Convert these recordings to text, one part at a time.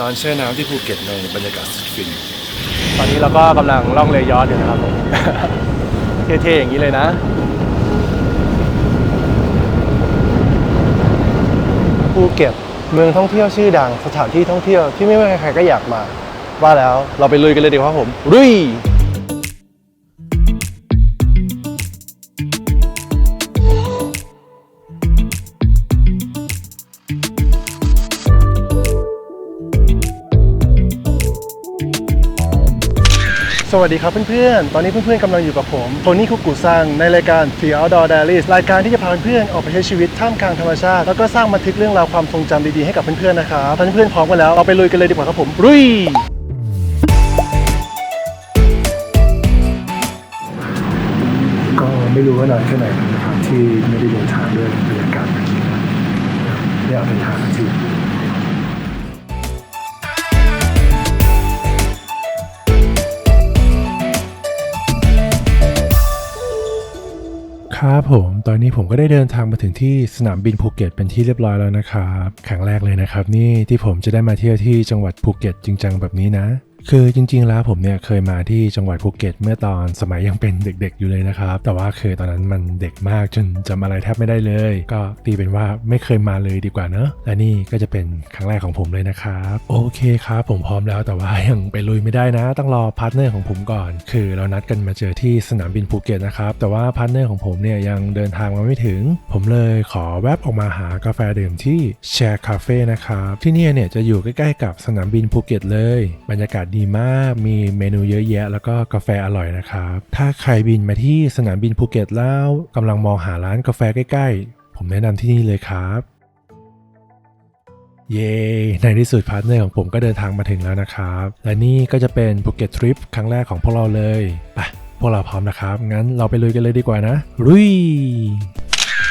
นอนแช่น้ำที่ภูเก็ตในบรรยากาศสุดฟิน ตอนนี้เราก็กำลังล่องเรือยอชต์อยู่นะครับผม เท่ๆอย่างนี้เลยนะ ภูเก็ตเมืองท่องเที่ยวชื่อดังสถานที่ท่องเที่ยวที่ไม่ว่าใครๆก็อยากมา ว่าแล้วเราไปลุยกันเลยดีกว่าผมลุย สวัสดีครับเพื่อนๆ ตอนนี้เพื่อนๆกำลังอยู่กับผมโทนี่คุกุซังในรายการ Free Outdoor Diaries รายการที่จะพาเพื่อนๆออกไปใช้ชีวิตท่ามกลางธรรมชาติ แล้วก็สร้างบันทึกเรื่องราวความทรงจำดีๆให้กับเพื่อนๆนะครับถ้าเพื่อนๆพร้อมกันแล้วเราไปลุยกันเลยดีกว่าครับผมลุยก็ไม่รู้ว่านานแค่ไหนนะครับที่ไม่ได้เดินทางด้วยบรรยากาศแบบนี้เนี่ยเป็นทางที่ ครับผม ตอนนี้ผมก็ได้เดินทางมาถึงที่สนามบินภูเก็ตเป็นที่เรียบร้อยแล้วนะครับครั้งแรกเลยนะครับนี่ที่ผมจะได้มาเที่ยวที่จังหวัดภูเก็ตจริงจังแบบนี้นะ คือจริงๆแล้วผมเนี่ยเคยมาที่จังหวัดภูเก็ต เมื่อตอนสมัยยังเป็นเด็กๆอยู่เลยนะครับ แต่ว่าคือตอนนั้นมันเด็กมากจนจำอะไรแทบไม่ได้เลย ก็ตีเป็นว่าไม่เคยมาเลยดีกว่าเนอะและนี่ก็จะเป็นครั้งแรกของผมเลยนะครับ โอเคครับผมพร้อมแล้วแต่ว่ายังไปลุยไม่ได้นะ ต้องรอพาร์ทเนอร์ของผมก่อน คือเรานัดกันมาเจอที่สนามบินภูเก็ตนะครับแต่ว่าพาร์ทเนอร์ของผมเนี่ยยังเดินทางมาไม่ถึง ผมเลยขอแวบออกมาหากาแฟดื่มที่แชร์คาเฟ่นะครับที่นี่เนี่ยจะอยู่ใกล้ๆกับสนามบินภูเก็ตเลย บรรยากาศดีมาก มีเมนูเยอะแยะ แล้วก็กาแฟอร่อยนะครับ ถ้าใครบินมาที่สนามบินภูเก็ตแล้วกำลังมองหาร้านกาแฟใกล้ๆ ผมแนะนำที่นี่เลยครับเย้ในที่สุดพาร์ทเนอร์ของผมก็เดินทางมาถึงแล้วนะครับ และนี่ก็จะเป็นภูเก็ตทริปครั้งแรกของพวกเราเลยไปพวกเราพร้อมนะครับ งั้นเราไปลุยกันเลยดีกว่านะลุย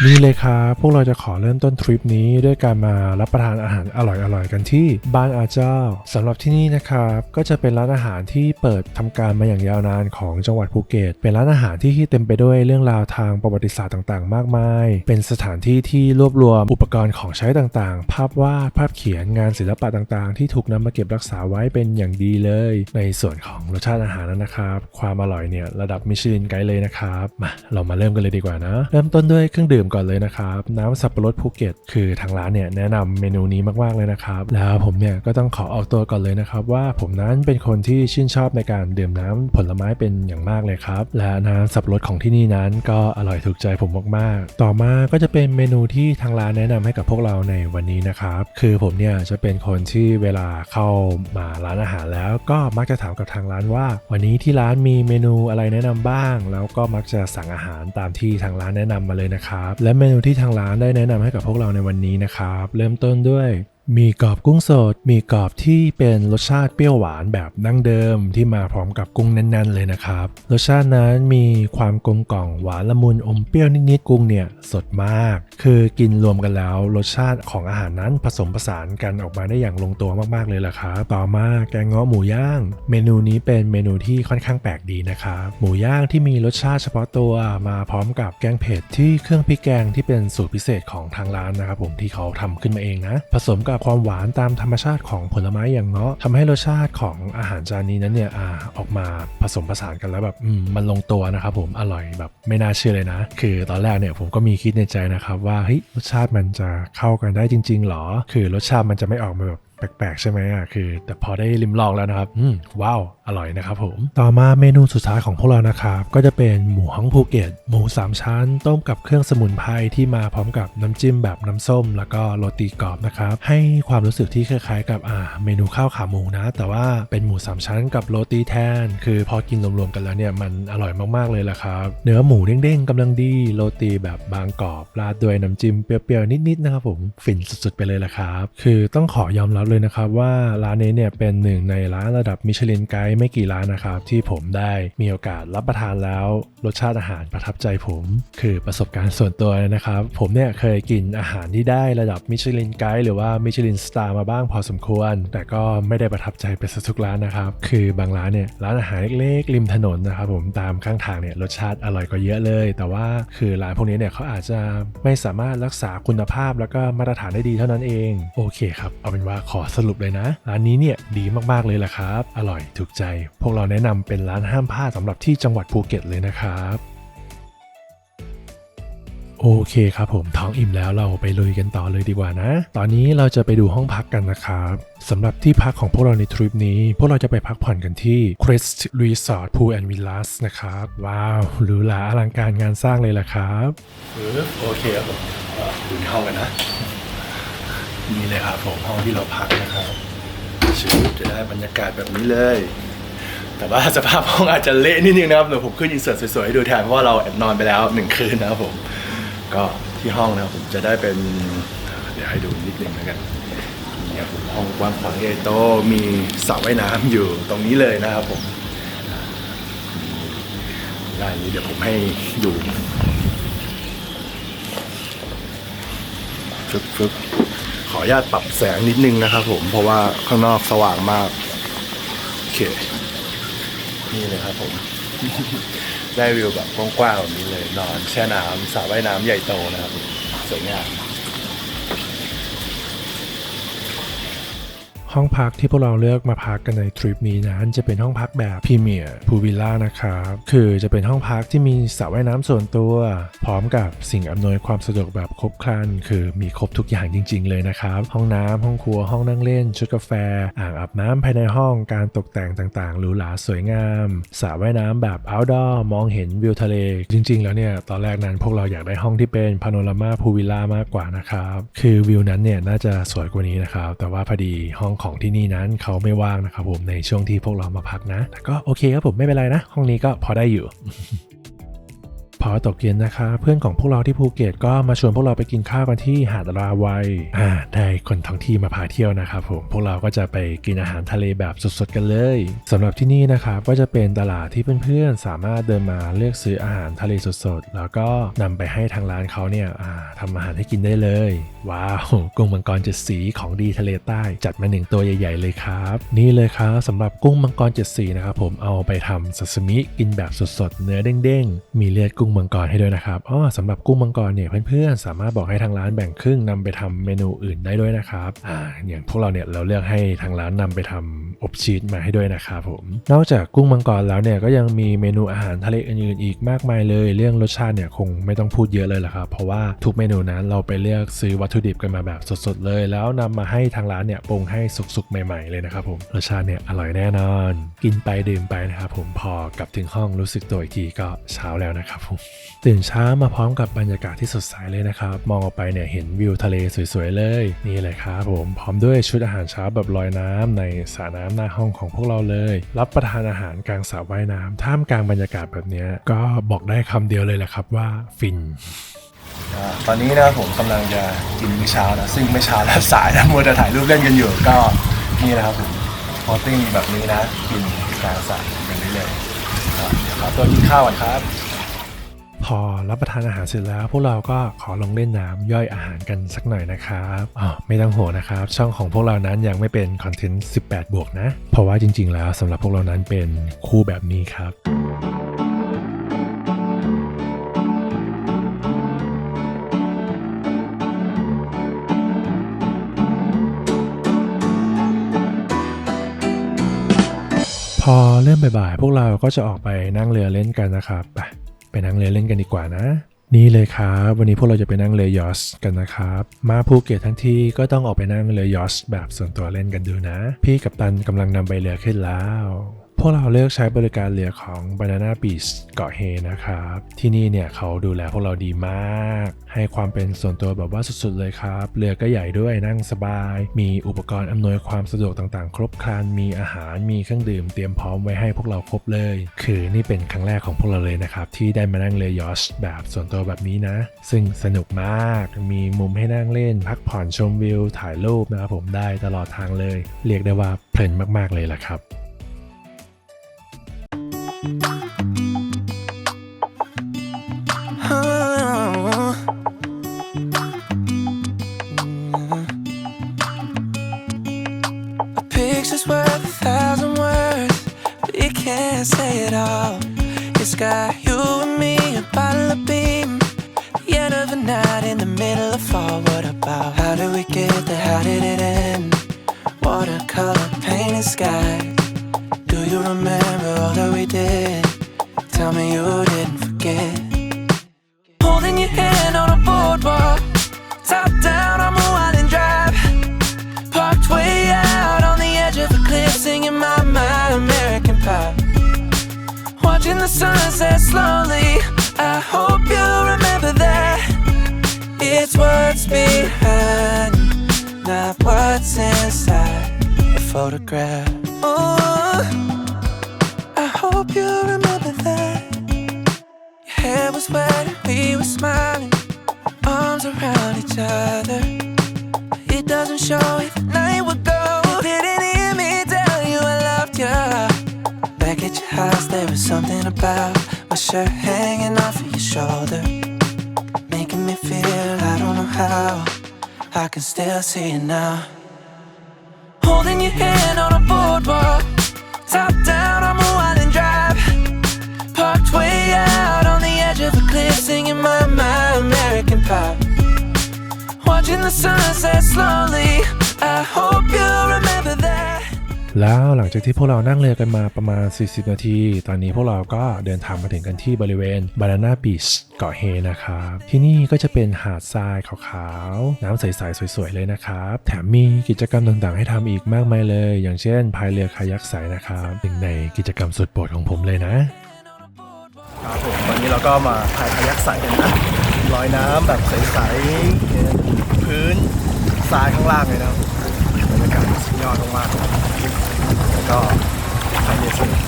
นี่เลยครับ พวกเราจะขอเริ่มต้นทริปนี้ด้วยการมารับประทานอาหารอร่อยๆกันที่บ้านอาเจ้าสำหรับที่นี่นะครับก็จะเป็นร้านอาหารที่เปิดทำการมาอย่างยาวนานของจังหวัดภูเก็ต เป็นร้านอาหารที่เต็มไปด้วยเรื่องราวทางประวัติศาสตร์ต่างๆ มากมาย เป็นสถานที่ที่รวบรวมอุปกรณ์ของใช้ต่างๆ ภาพวาดภาพเขียนงานศิลปะต่างๆ ที่ถูกนำมาเก็บรักษาไว้เป็นอย่างดีเลย ในส่วนของรสชาติอาหารนั้นนะครับ ความอร่อยเนี่ยระดับมิชลินไกด์เลยนะครับมาเรามาเริ่มกันเลยดีกว่านะ เริ่มต้นด้วยเครื่องดื่มก่อนเลยนะครับ น้ำสับปะรดภูเก็ต คือทางร้านเนี่ยแนะนำเมนูนี้มากๆเลยนะครับ แล้วผมเนี่ยก็ต้องขอเอาตัวก่อนเลยนะครับว่าผมนั้นเป็นคนที่ชื่นชอบในการดื่มน้ำผลไม้เป็นอย่างมากเลยครับ และน้ำสับปะรดของที่นี่นั้นก็อร่อยถูกใจผมมากๆ ต่อมาก็จะเป็นเมนูที่ทางร้านแนะนำให้กับพวกเราในวันนี้นะครับ คือผมเนี่ยจะเป็นคนที่เวลาเข้ามาร้านอาหารแล้วก็มักจะถามกับทางร้านว่า วันนี้ที่ร้านมีเมนูอะไรแนะนำบ้าง แล้วก็มักจะสั่งอาหารตามที่ทางร้านแนะนำมาเลยนะครับและเมนูที่ทางร้านได้แนะนำให้กับพวกเราในวันนี้นะครับ เริ่มต้นด้วย มีกรอบกุ้งสด มีกรอบที่เป็นรสชาติเปรี้ยวหวานแบบดั้งเดิมที่มาพร้อมกับกุ้งแน่นๆเลยนะครับ รสชาตินั้นมีความกลมกล่อมหวานละมุนอมเปรี้ยวนิดๆกุ้งเนี่ยสดมาก คือกินรวมกันแล้วรสชาติของอาหารนั้นผสมผสานกันออกมาได้อย่างลงตัวมากๆเลยล่ะครับต่อมาแกงเงาะหมูย่าง เมนูนี้เป็นเมนูที่ค่อนข้างแปลกดีนะครับหมูย่างที่มีรสชาติเฉพาะตัวมาพร้อมกับแกงเผ็ดที่เครื่องพริกแกงที่เป็นสูตรพิเศษของทางร้านนะครับผมที่เขาทำขึ้นมาเองนะ ผสมกับความหวานตามธรรมชาติของผลไม้อย่างเงาะทำให้รสชาติของอาหารจานนี้นั้นเนี่ยอออกมาผสมผสานกันแล้วแบบมมันลงตัวนะครับผมอร่อยแบบไม่น่าเชื่อเลยนะ คือตอนแรกเนี่ยผมก็มีคิดในใจนะครับว่าเฮ้ยรสชาติมันจะเข้ากันได้จริง ๆหรอ คือรสชาติมันจะไม่ออกมาแบบ แปลกๆ ใช่ไหมอะคือ แต่พอได้ลิมลองแล้วนะครับอืมว้าว อร่อยนะครับผม ต่อมาเมนูสุดท้ายของพวกเรานะครับ ก็จะเป็นหมูฮังภูเก็ตหมู3ชั้น ต้มกับเครื่องสมุนไพรที่มาพร้อมกับน้ำจิ้มแบบน้ำส้ม แล้วก็โรตีกรอบนะครับ ให้ความรู้สึกที่คล้ายๆ กับอ่าเมนูข้าวขาหมูนะ แต่ว่าเป็นหมู3ชั้นกับโรตีแทน คือพอกินรวมๆกันแล้วเนี่ยมันอร่อยมากๆเลยละครับ เนื้อหมูเด้งๆกำลังดีโรตีแบบบางกรอบราดด้วยน้ำจิ้มเปรี้ยวๆนิดๆนะครับผมฟินสุดๆไปเลยละครับ คือต้องขอยอมรับเลยนะครับว่าร้านนี้เนี่ยเป็นหนึ่งในร้านระดับมิชลินไกด์ไม่กี่ร้านนะครับ ที่ผมได้มีโอกาสรับประทานแล้ว รสชาติอาหารประทับใจผม คือประสบการณ์ส่วนตัวนะครับ ผมเนี่ยเคยกินอาหารที่ได้ระดับมิชลินไกด์หรือว่ามิชลินสตาร์มาบ้างพอสมควร แต่ก็ไม่ได้ประทับใจไปซะทุกร้านนะครับ คือบางร้านเนี่ยร้านอาหารเล็กๆริมถนนนะครับผมตามข้างทางเนี่ยรสชาติอร่อยกว่าเยอะเลย แต่ว่าคือร้านพวกนี้เนี่ยเขาอาจจะไม่สามารถรักษาคุณภาพแล้วก็มาตรฐานได้ดีเท่านั้นเองโอเคครับเอาเป็นว่าขออสรุปเลยนะ ร้านนี้เนี่ยดีมากๆเลยแหละครับ อร่อยถูกใจ พวกเราแนะนำเป็นร้านห้ามพลาดสำหรับที่จังหวัดภูเก็ตเลยนะครับโอเคครับผมท้องอิ่มแล้วเราไปลุยกันต่อเลยดีกว่านะ ตอนนี้เราจะไปดูห้องพักกันนะครับสำหรับที่พักของพวกเราในทริปนี้ พวกเราจะไปพักผ่อนกันที่ Crest Resort Pool and Villas นะครับ ว้าวหรูหราอลังการงานสร้างเลยล่ะครับโอเคครับผมอะดูที่ห้องกันนะ นี่เลยครับผมห้องที่เราพักนะครับชิวจะได้บรรยากาศแบบนี้เลย แต่ว่าสภาพห้องอาจจะเละนิดนึงนะครับเดี๋ยวผมขึ้นอินเสิร์ตสวยๆให้ดูแทนเพราะว่าเราแอบนอนไปแล้วหนึ่งคืนนะครับผม ก็ที่ห้องนะครับผมจะได้เป็นเดี๋ยวให้ดูนิดนึงแล้วกันนี่ครับผมห้องกว้างขวางใหญ่โตมีสระว่ายน้ำอยู่ตรงนี้เลยนะครับผมด้านนี้เดี๋ยวผมให้ดูฟึบฟึบ ขออนุญาตปรับแสงนิดนึงนะครับผมเพราะว่าข้างนอกสว่างมาก โอเค นี่เลยครับผม ได้วิวแบบกว้างๆแบบนี้เลย นอนแช่น้ำสระว่ายน้ำใหญ่โตนะครับ สวยงาม ห้องพักที่พวกเราเลือกมาพักกันในทริปนี้นั้นจะเป็นห้องพักแบบพรีเมียร์พูวิลล่านะครับคือจะเป็นห้องพักที่มีสระว่ายน้ำส่วนตัว พร้อมกับสิ่งอำนวยความสะดวกแบบครบครัน คือมีครบทุกอย่างจริง ๆ เลยนะครับ ห้องน้ำห้องครัวห้องนั่งเล่น ชุดกาแฟ อ่างอาบน้ำภายในห้องการตกแต่งต่างๆหรูหราสวยงามสระว่ายน้ำแบบ outdoor มองเห็นวิวทะเล จริง ๆ แล้วเนี่ยตอนแรกนั้นพวกเราอยากได้ห้องที่เป็นพาโนรามาพูวิลล่ามากกว่านะครับคือวิวนั้นเนี่ยน่าจะสวยกว่านี้นะครับแต่ว่าพอดีห้องของที่นี่นั้นเขาไม่ว่างนะครับผมในช่วงที่พวกเรามาพักนะแต่ก็โอเคครับผมไม่เป็นไรนะ ห้องนี้ก็พอได้อยู่ พอตกเย็นนะคะ เพื่อนของพวกเราที่ภูเก็ตก็มาชวนพวกเราไปกินข้าวกันที่หาดราวัยอ่าได้คนท้องที่มาพาเที่ยวนะครับผมพวกเราก็จะไปกินอาหารทะเลแบบสดๆกันเลยสำหรับที่นี่นะครับก็จะเป็นตลาดที่เพื่อนๆสามารถเดินมาเลือกซื้ออาหารทะเลสดๆแล้วก็นำไปให้ทางร้านเขาเนี่ยทำอาหารให้กินได้เลย ว้าวกุ้งมังกรเจ็ดสีของดีทะเลใต้จัดมาหนึ่งตัวใหญ่ ๆ เลยครับ นี่เลยครับสำหรับกุ้งมังกรเจ็ดสีนะครับผมเอาไปทำซาซิมิกินแบบสดๆ เนื้อเด้งๆ มีเลือดกุ้งงมังกรให้ด้วยนะครับอ๋อสำหรับกุ้งมังกรเนี่ยเพื่อนๆสามารถบอกให้ทางร้านแบ่งครึ่งนำไปทำเมนูอื่นได้ด้วยนะครับอ่าอย่างพวกเราเนี่ยเราเลือกให้ทางร้านนำไปทำอบชีสมาให้ด้วยนะครับผม นอกจากกุ้งมังกรแล้วเนี่ยก็ยังมีเมนูอาหารทะเลอื่นๆอีกมากมายเลย เรื่องรสชาติเนี่ยคงไม่ต้องพูดเยอะเลยละครับ เพราะว่าทุกเมนูนั้นเราไปเลือกซื้อวัตถุดิบกันมาแบบสดๆเลย แล้วนำมาให้ทางร้านเนี่ยปรุงให้สุกๆใหม่ ๆเลยนะครับผมรสชาติเนี่ยอร่อยแน่นอน กินไปดื่มไปนะครับผมพอกลับถึงห้องรู้สึกตัวอีกทีก็เช้าแล้วนะครับผมตื่นเช้ามาพร้อมกับบรรยากาศที่สดใสเลยนะครับ มองออกไปเนี่ยเห็นวิวทะเลสวยๆเลย นี่เลยครับผมพร้อมด้วยชุดอาหารเช้าแบบลอยน้ำในสระน้ำหน้าห้องของพวกเราเลย รับประทานอาหารกลางสระว่ายน้ำท่ามกลางบรรยากาศแบบนี้ก็บอกได้คำเดียวเลยแหละครับว่าฟินตอนนี้นะครับผมกำลังจะกินมื้อเช้านะซึ่งไม่เช้าแล้วสายนะมัวแต่ถ่ายรูปเล่นกันอยู่ก็นี่นะครับผมพสติ้งแบบนี้นะกินกลางสระแบบนี้เลยเดี๋ยวขอตัวกินข้าวก่อนครับ พอรับประทานอาหารเสร็จแล้ว พวกเราก็ขอลงเล่นน้ำย่อยอาหารกันสักหน่อยนะครับอ๋อไม่ต้องห่วงนะครับ ช่องของพวกเรานั้นยังไม่เป็นคอนเทนต์ 18 บวกนะ เพราะว่าจริง ๆ แล้วสำหรับพวกเรานั้นเป็นคู่แบบนี้ครับพอเริ่มบ่ายๆ พวกเราก็จะออกไปนั่งเรือเล่นกันนะครับไป ไปนั่งเรือเล่นกันดีกว่านะ นี่เลยครับ วันนี้พวกเราจะไปนั่งเรือยอชกันนะครับ มาภูเก็ตทั้งที่ก็ต้องออกไปนั่งเรือยอชแบบส่วนตัวเล่นกันดูนะ พี่กับตันกำลังนำใบเรือขึ้นแล้ว พวกเราเลือกใช้บริการเรือของ Banana Beach เกาะเฮนะครับ ที่นี่เนี่ยเขาดูแลพวกเราดีมาก ให้ความเป็นส่วนตัวแบบว่าสุดๆเลยครับ เรือก็ใหญ่ด้วยนั่งสบาย มีอุปกรณ์อำนวยความสะดวกต่างๆ ครบครัน มีอาหารมีเครื่องดื่มเตรียมพร้อมไว้ให้พวกเราครบเลย คือนี่เป็นครั้งแรกของพวกเราเลยนะครับ ที่ได้มานั่งเรือยอชแบบส่วนตัวแบบนี้นะ ซึ่งสนุกมากมีมุมให้นั่งเล่น พักผ่อนชมวิวถ่ายรูปนะครับผมได้ตลอดทางเลย เรียกได้ว่าเพลินมากๆเลยล่ะครับ Thank you. It's what's behind, not what's inside the photograph. Oh, I hope you remember that. Your hair was wet and we were smiling, arms around each other. It doesn't show if the night would go. Didn't hear me tell you I loved you. Back at your house, there was something about my shirt hanging off of your shoulder. How. I can still see it now. Holding your hand on a boardwalk, top down on Moon Island Drive. Parked way out on the edge of a cliff, singing my, my American pie. Watching the sunset slowly. I hope you. แล้วหลังจากที่พวกเรานั่งเรือกันมาประมาณ 40 นาที ตอนนี้พวกเราก็เดินทางมาถึงกันที่บริเวณ Banana Beach เกาะเฮนะครับ ที่นี่ก็จะเป็นหาดทรายขาวๆ น้ำใสๆ สวยๆ เลยนะครับ แถมมีกิจกรรมต่างๆ ให้ทำอีกมากมายเลย อย่างเช่นพายเรือคายักใสนะครับหนึ่งในกิจกรรมสุดโปรดของผมเลยนะครับผมวันนี้เราก็มาพายคายักใสกันนะลอยน้ำแบบใสๆพื้นทรายข้างล่างเลยนะครับากาศสุดยอดมากๆเลยแล้วก็พายเรือสนุก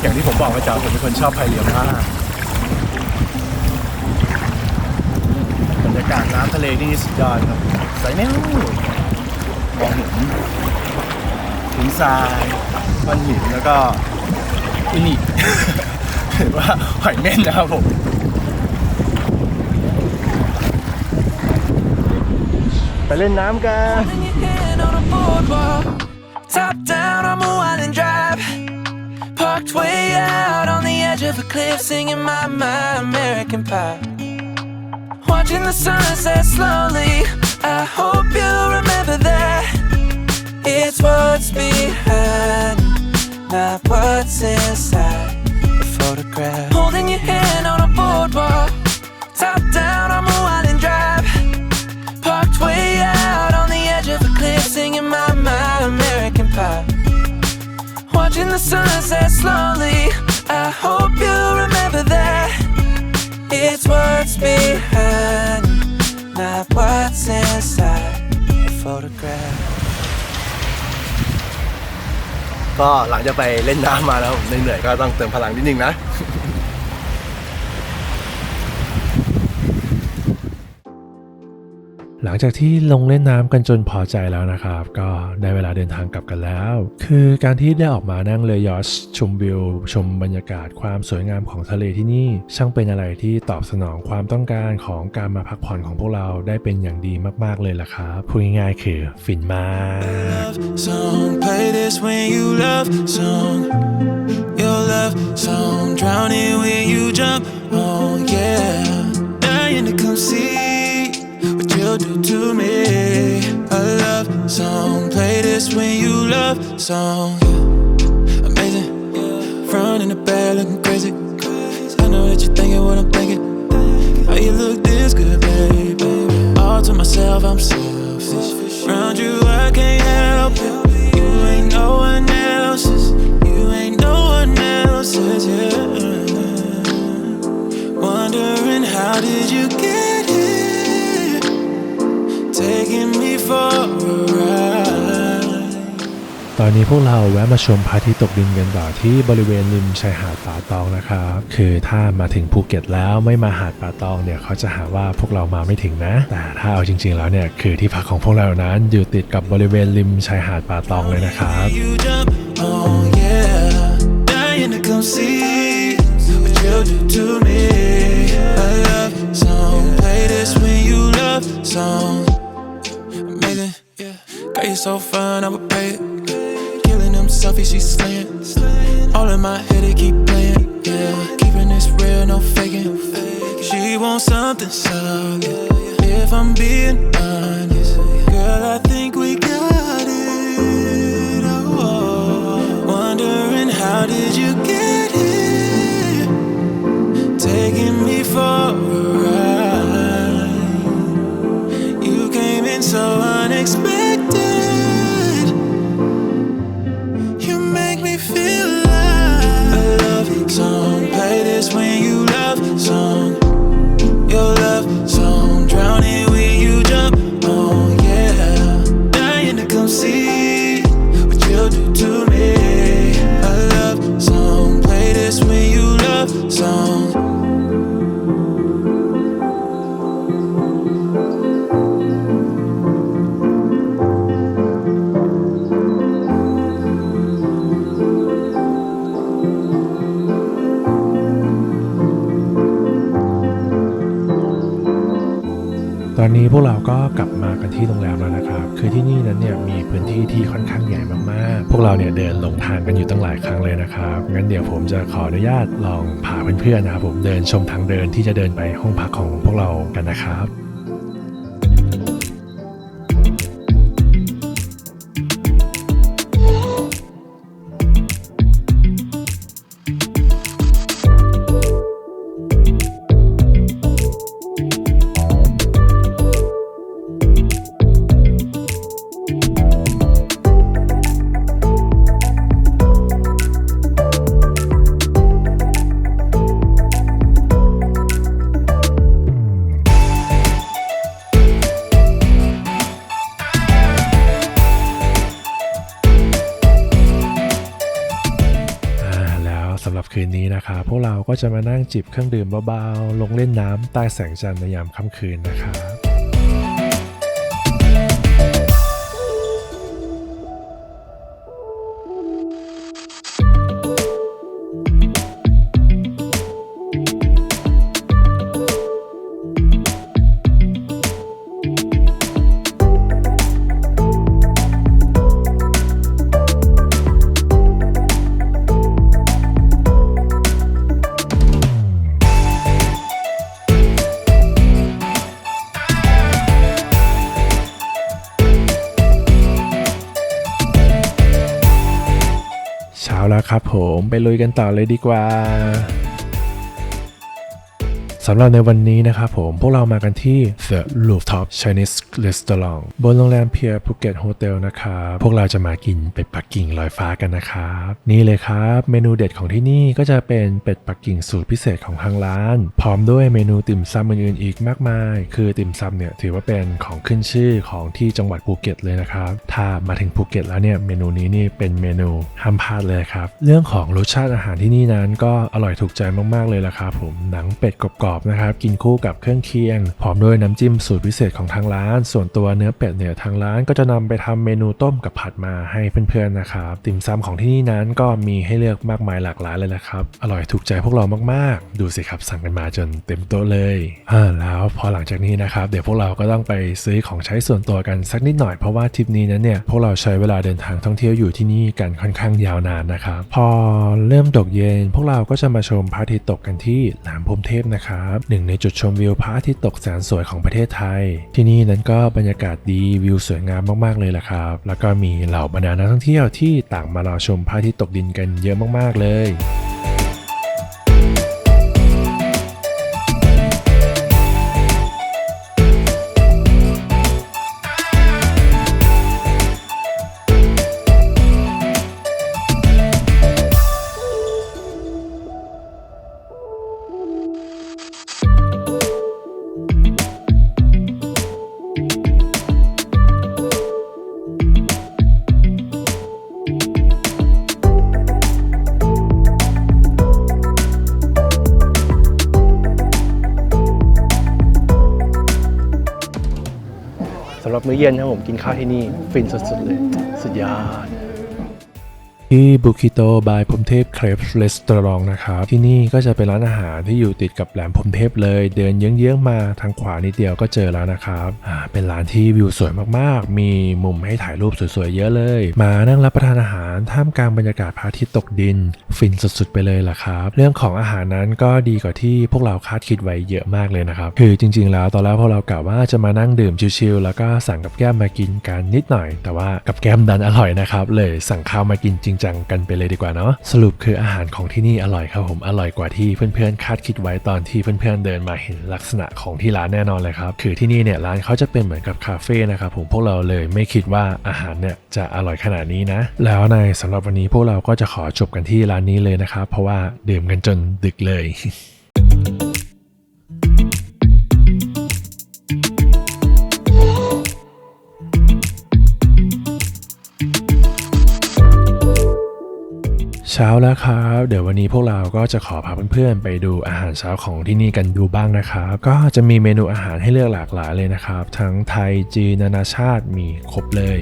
อย่างที่ผมบอกประจำผมเป็นคนชอบพายเรือมากบรรยากาศน้ำทะเลนี่สุดยอดครับใสแน่วมองเห็นหินทรายก้อนหินแล้วก็อุนิหรือว่าหอยเม่นนะครับผมไปเล่นน้ำกัน boardwalk, top down on Moon Island Drive. Parked way out on the edge of a cliff, singing my, my American pie. Watching the sunset slowly. I hope you remember that. It's what's behind, not what's inside the photograph. Holding your hand on a slowly. I hope you remember that. It's what's behind, not what's inside the photograph. ก็หลังจากไปเล่นน้ำมาแล้วเหนื่อยๆก็ต้องเติมพลังนิดนึงนะ ลังจากที่ลงเล่นน้ำกันจนพอใจแล้วนะครับ ก็ได้เวลาเดินทางกลับกันแล้ว คือการที่ได้ออกมานั่งเรือยอชชมวิว ชมบรรยากาศความสวยงามของทะเลที่นี่ช่างเป็นอะไรที่ตอบสนองความต้องการของการมาพักผ่อนของพวกเราได้เป็นอย่างดีมาก ๆเลยล่ะครับพูดง่ายๆคือฟินมาก Your love song. Drowning when you jump. Oh do to me. A love song. Play this when you love song. Amazing. Front and the back looking crazy. I know that you're thinking what I'm thinking. How you look this good, baby. All to myself, I'm selfish. Round you, I can't help it. You ain't no one else's. You ain't no one else's, yeah. Wondering how did you get ตอนนี้พวกเราแวะมาชมพระอาทิตย์ตกดินกันต่อที่บริเวณริมชายหาดป่าตองนะครับ คือถ้ามาถึงภูเก็ตแล้วไม่มาหาดป่าตองเนี่ยเขาจะหาว่าพวกเรามาไม่ถึงนะ แต่ถ้าเอาจริง ๆ แล้วเนี่ยคือที่พักของพวกเรานั้นอยู่ติดกับบริเวณริมชายหาดป่าตองเลยนะครับ song. Play this when you love song. Girl, you so fine, I would pay it. Killing them selfies, she slaying. All in my head, it keep playing. Yeah, keeping this real, no faking. She wants something solid. If I'm being honest, girl, I think we got it. Oh, wondering how did you get here? Taking me for. zone. ตอนนี้พวกเราก็กลับมากันที่โรงแรมแล้วนะครับ คือที่นี่นั้นเนี่ยมีพื้นที่ที่ค่อนข้างใหญ่มากๆ พวกเราเนี่ยเดินหลงทางกันอยู่ตั้งหลายครั้งเลยนะครับ งั้นเดี๋ยวผมจะขออนุญาตลองพาเพื่อนๆนะครับผมเดินชมทางเดินที่จะเดินไปห้องพักของพวกเรากันนะครับ ก็จะมานั่งจิบเครื่องดื่มเบาๆ ลงเล่นน้ำใต้แสงจันทร์ในยามค่ำคืนนะครับ ลุยกันต่อเลยดีกว่า สำหรับในวันนี้นะครับผม พวกเรามากันที่ The Rooftop Chinese Restaurant บนโรงแรมเพียร์ภูเก็ตโฮเทลนะครับ พวกเราจะมากินเป็ดปักกิ่งลอยฟ้ากันนะครับ นี่เลยครับ เมนูเด็ดของที่นี่ก็จะเป็นเป็ดปักกิ่งสูตรพิเศษของทางร้าน พร้อมด้วยเมนูติ่มซำอื่นๆอีกมากมาย คือติ่มซำเนี่ยถือว่าเป็นของขึ้นชื่อของที่จังหวัดภูเก็ตเลยนะครับถ้ามาถึงภูเก็ตแล้วเนี่ยเมนูนี้นี่เป็นเมนูห้ามพลาดเลยครับเรื่องของรสชาติอาหารที่นี่นั้นก็อร่อยถูกใจมากๆเลยละครับผมหนังเป็ดกรอบๆนะครับกินคู่กับเครื่องเคียงพร้อมด้วยน้ำจิ้มสูตรพิเศษของทางร้าน ส่วนตัวเนื้อเป็ดเนี่ยทางร้านก็จะนำไปทำเมนูต้มกับผัดมาให้เพื่อนๆนะครับติ่มซำของที่นี่นั้นก็มีให้เลือกมากมายหลากหลายเลยนะครับอร่อยถูกใจพวกเรามากๆ ดูสิครับสั่งกันมาจนเต็มโต๊ะเลยอ่าแล้วพอหลังจากนี้นะครับเดี๋ยวพวกเราก็ต้องไปซื้อของใช้ส่วนตัวกันสักนิดหน่อยเพราะว่าทริปนี้นั้นเนี่ยพวกเราใช้เวลาเดินทางท่องเที่ยวอยู่ที่นี่กันค่อนข้างยาวนานนะครับพอเริ่มตกเย็น พวกเราก็จะมาชมพระอาทิตย์ตกกันที่หลามพรมเทพนะครับหนึ่งในจุดชมวิวพระอาทิตย์ตกแสนสวยของประเทศไทย ที่นี่นั้นก็บรรยากาศดีวิวสวยงามมากๆเลยล่ะครับ แล้วก็มีเหล่าบรรดานักท่องเที่ยวที่ต่างมารอชมพระอาทิตย์ตกดินกันเยอะมากๆเลย รับมื้อเย็นครับผมกินข้าวที่นี่ฟินสุดๆเลย สุดยอด ที่บุคิโตบายพรมเทพเครปรีสตรองนะครับ ที่นี่ก็จะเป็นร้านอาหารที่อยู่ติดกับแหลมพรมเทพเลย เดินเยื้องๆมาทางขวานิดเดียวก็เจอแล้วนะครับอ่าเป็นร้านที่วิวสวยมากๆ มีมุมให้ถ่ายรูปสวยๆเยอะเลย มานั่งรับประทานอาหารท่ามกลางบรรยากาศพระอาทิตย์ตกดิน ฟินสุดๆไปเลยล่ะครับ เรื่องของอาหารนั้นก็ดีกว่าที่พวกเราคาดคิดไว้เยอะมากเลยนะครับคือจริง ๆ แล้วตอนแรกพวกเรากะว่าจะมานั่งดื่มชิลๆแล้วก็สั่งกับแก้มมากินกันนิดหน่อย แต่ว่ากับแก้มดันอร่อยนะครับเลยสั่งข้าวมากินจริงจังกันไปเลยดีกว่าเนาะสรุปคืออาหารของที่นี่อร่อยครับผมอร่อยกว่าที่เพื่อนๆคาดคิดไว้ตอนที่เพื่อนๆเดินมาเห็นลักษณะของที่ร้านแน่นอนเลยครับคือที่นี่เนี่ยร้านเขาจะเป็นเหมือนกับคาเฟ่นะครับผมพวกเราเลยไม่คิดว่าอาหารเนี่ยจะอร่อยขนาดนี้นะ แล้วในสำหรับวันนี้พวกเราก็จะขอจบกันที่ร้านนี้เลยนะครับเพราะว่าดื่มกันจนดึกเลย เช้าแล้วครับ เดี๋ยววันนี้พวกเราก็จะขอพาเพื่อนๆ ไปดูอาหารเช้าของที่นี่กันดูบ้างนะครับ ก็จะมีเมนูอาหารให้เลือกหลากหลายเลยนะครับ ทั้งไทยจีนนานาชาติมีครบเลย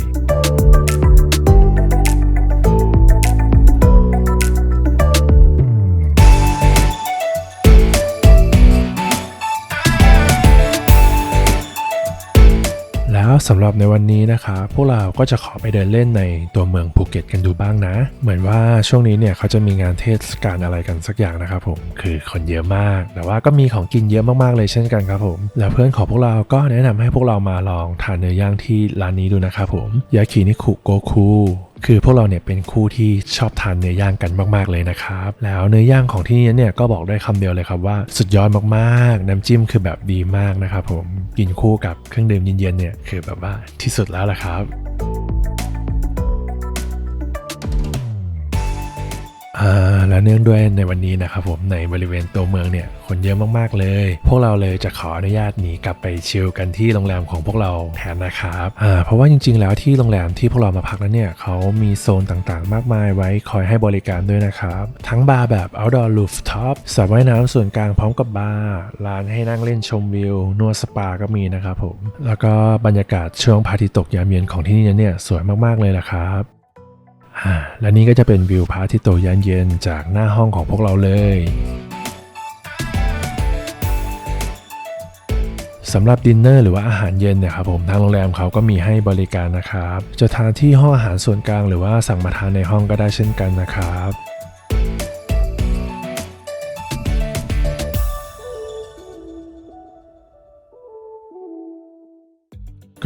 สำหรับในวันนี้นะครับพวกเราก็จะขอไปเดินเล่นในตัวเมืองภูเก็ตกันดูบ้างนะ เหมือนว่าช่วงนี้เนี่ยเขาจะมีงานเทศกาลอะไรกันสักอย่างนะครับผมคือคนเยอะมาก แต่ว่าก็มีของกินเยอะมากๆเลยเช่นกันครับผมแล้วเพื่อนของพวกเราก็แนะนำให้พวกเรามาลองทานเนื้อย่างที่ร้านนี้ดูนะครับผมยากินิคุโกคุ คือพวกเราเนี่ยเป็นคู่ที่ชอบทานเนื้อย่างกันมาก ๆเลยนะครับ แล้วเนื้อย่างของที่นี่เนี่ยก็บอกได้คำเดียวเลยครับว่าสุดยอดมากๆ น้ำจิ้มคือแบบดีมากนะครับผมกินคู่กับเครื่องดื่มเย็นๆเนี่ยคือแบบว่าที่สุดแล้วละครับ และเนื่องด้วยในวันนี้นะครับผมในบริเวณตัวเมืองเนี่ยคนเยอะมากๆเลย พวกเราเลยจะขออนุญาตหนีกลับไปชิลกันที่โรงแรมของพวกเราแทนนะครับเพราะว่าจริง ๆ แล้วที่โรงแรมที่พวกเรามาพักนั้นเนี่ยเขามีโซนต่างๆ มากมายไว้คอยให้บริการด้วยนะครับ ทั้งบาร์แบบ outdoor rooftop สระว่ายน้ำส่วนกลางพร้อมกับบาร์ร้านให้นั่งเล่นชมวิวนวดสปาก็มีนะครับผมแล้วก็บรรยากาศช่วงพระอาทิตย์ตกยามเย็นของที่นี่เนี่ยสวยมากๆเลยละครับ และนี่ก็จะเป็นวิวพระอาทิตย์ตกยามเย็นจากหน้าห้องของพวกเราเลยสำหรับดินเนอร์หรือว่าอาหารเย็นเนี่ยครับผมทางโรงแรมเขาก็มีให้บริการนะครับ จะทานที่ห้องอาหารส่วนกลางหรือว่าสั่งมาทานในห้องก็ได้เช่นกันนะครับ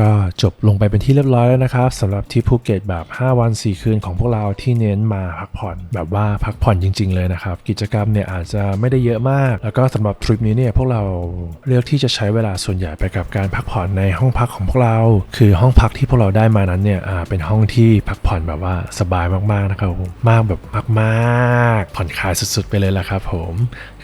ก็จบลงไปเป็นที่เรียบร้อยแล้วนะครับสำหรับที่ภูเก็ตแบบ 5 วัน 4 คืนของพวกเราที่เน้นมาพักผ่อน แบบว่าพักผ่อนจริง ๆ เลยนะครับ กิจกรรมเนี่ยอาจจะไม่ได้เยอะมาก แล้วก็สำหรับทริปนี้เนี่ยพวกเราเลือกที่จะใช้เวลาส่วนใหญ่ไปกับการพักผ่อนในห้องพักของพวกเรา คือห้องพักที่พวกเราได้มานั้นเนี่ยเป็นห้องที่พักผ่อนแบบว่าสบายมากๆนะครับผมมากแบบมากๆ ผ่อนคลายสุด ๆ ไปเลยละครับ ผม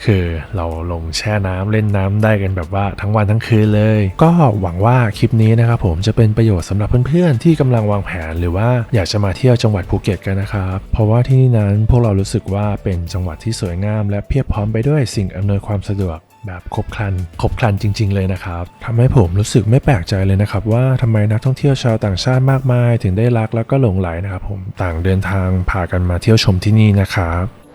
คือเราลงแช่น้ำเล่นน้ำได้กันแบบว่าทั้งวันทั้งคืนเลย ก็หวังว่าคลิปนี้นะครับผมจะเป็นประโยชน์สำหรับเพื่อนๆ ที่กำลังวางแผนหรือว่าอยากจะมาเที่ยวจังหวัดภูเก็ตกันนะครับ เพราะว่าที่นี่นั้นพวกเรารู้สึกว่าเป็นจังหวัดที่สวยงาม และเพียบพร้อมไปด้วยสิ่งอำนวยความสะดวกแบบครบครัน ครบครันจริง ๆ เลยนะครับทำให้ผมรู้สึกไม่แปลกใจเลยนะครับ ว่าทำไมนักท่องเที่ยวชาวต่างชาติมากมาย ถึงได้รักแล้วก็หลงไหลนะครับผมต่างเดินทางพากันมาเที่ยวชมที่นี่นะครับ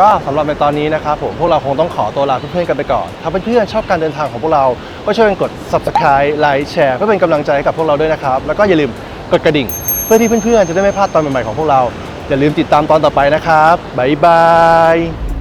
ก็สำหรับในตอนนี้นะครับผมพวกเราคงต้องขอตัวลาเพื่อนๆกันไปก่อน ถ้าเพื่อนๆชอบการเดินทางของพวกเรา ก็ช่วยกันกด subscribe ไลค์แชร์เพื่อเป็นกำลังใจให้กับพวกเราด้วยนะครับ แล้วก็อย่าลืมกดกระดิ่ง เพื่อที่เพื่อนๆจะได้ไม่พลาดตอนใหม่ๆของพวกเรา อย่าลืมติดตามตอนต่อไปนะครับบ๊ายบาย